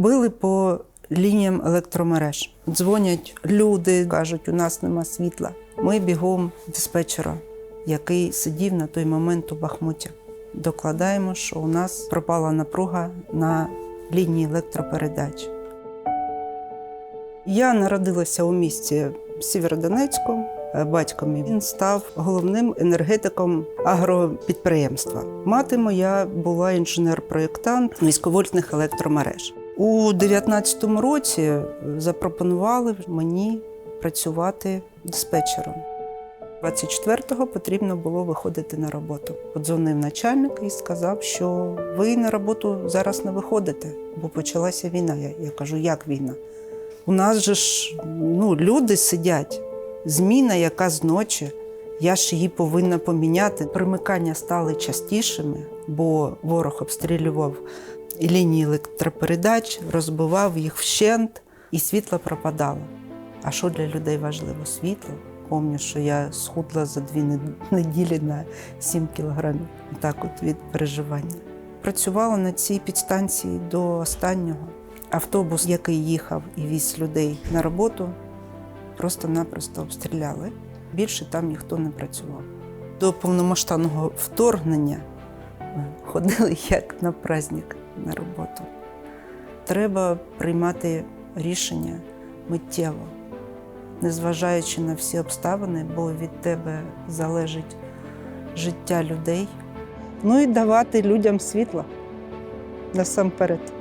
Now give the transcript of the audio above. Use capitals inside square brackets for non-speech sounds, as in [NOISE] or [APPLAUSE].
Били по лініям електромереж. Дзвонять люди, кажуть, у нас нема світла. Ми бігом диспетчера, який сидів на той момент у Бахмуті. Докладаємо, що у нас пропала напруга на лінії електропередач. Я народилася у місті Сєвєродонецьку. Батько мій він став головним енергетиком агропідприємства. Мати моя була інженер-проєктант низьковольтних електромереж. У 19-му році запропонували мені працювати диспетчером. 24-го потрібно було виходити на роботу. Подзвонив начальник і сказав, що ви на роботу зараз не виходите, бо почалася війна. Я, я кажу, як війна? У нас же ж ну, люди сидять, зміна, яка з ночі. Я ж її повинна поміняти. Примикання стали частішими, бо ворог обстрілював лінії електропередач, розбивав їх вщент, і світло пропадало. А що для людей важливо? Світло. Пам'ятаю, що я схудла за дві нед- [LAUGHS] неділі на 7 кілограмів. Так от від переживання. Працювала на цій підстанції до останнього. Автобус, який їхав і віз людей на роботу, просто-напросто обстріляли. Більше там ніхто не працював. До повномасштабного вторгнення ми ходили [LAUGHS] як на праздник на роботу. Треба приймати рішення миттєво, незважаючи на всі обставини, бо від тебе залежить життя людей. Ну і давати людям світло насамперед.